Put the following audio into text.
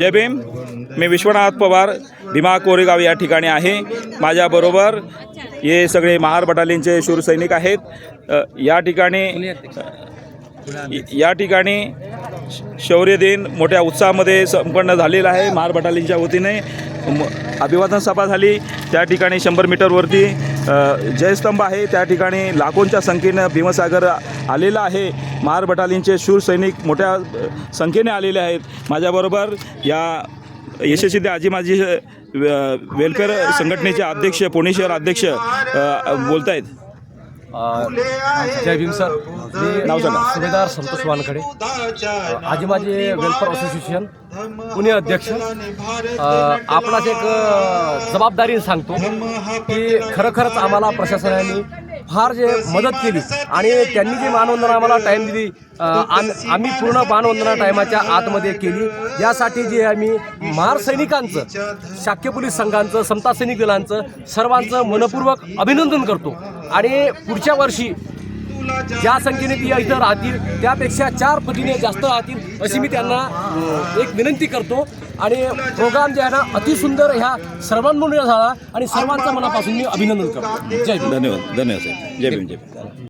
जय भीम. मी विश्वनाथ पवार भीमा कोरेगाव या ठिकाणी आहे. माझ्याबरोबर हे सगळे महार बटालियनचे शूरसैनिक आहेत. या ठिकाणी या ठिकाणी श- शौर्य दिन मोठ्या उत्साहामध्ये संपन्न झालेला आहे. महार बटालियनच्या वतीने म- अभिवादन सभा झाली. त्या ठिकाणी शंभर मीटरवरती जयस्तंभ आहे. त्या ठिकाणी लाखोंच्या संख्येनं भीमसागर आलेला आहे. महार बटालियनचे शूर सैनिक मोठ्या संख्येने आलेले आहेत. माझ्याबरोबर या यशस्वी आजी माजी वेलफेअर संघटनेचे अध्यक्ष पुणे शहर अध्यक्ष बोलत आहेत जय भीम सर मी नाव सुभेदार संतोष वानखडे. अ, आजी वेलफेअर असोसिएशन पुणे अध्यक्ष. आपणास एक जबाबदारी सांगतो की खरोखरच आम्हाला प्रशासनाने फार जे मदत केली आणि त्यांनी जी मानवंदना आम्हाला टाईम दिली आम- आम्ही पूर्ण मानवंदना टायमाच्या आतमध्ये केली. यासाठी जे आम्ही महार सैनिकांचं शाक्य पोलीस संघांचं समता सैनिक दलांचं सर्वांचं मनपूर्वक अभिनंदन करतो. आणि पुढच्या वर्षी ज्या संख्येने ती इथं राहतील त्यापेक्षा चार पटीने जास्त राहतील अशी मी त्यांना एक विनंती करतो. आणि प्रोग्राम जे आहे ना अतिसुंदर ह्या सर्वांमुळे झाला. आणि सर्वांचा मनापासून मी अभिनंदन करतो. जय धन्यवाद. धन्यवाद साहेब. जय भीम जय भीम.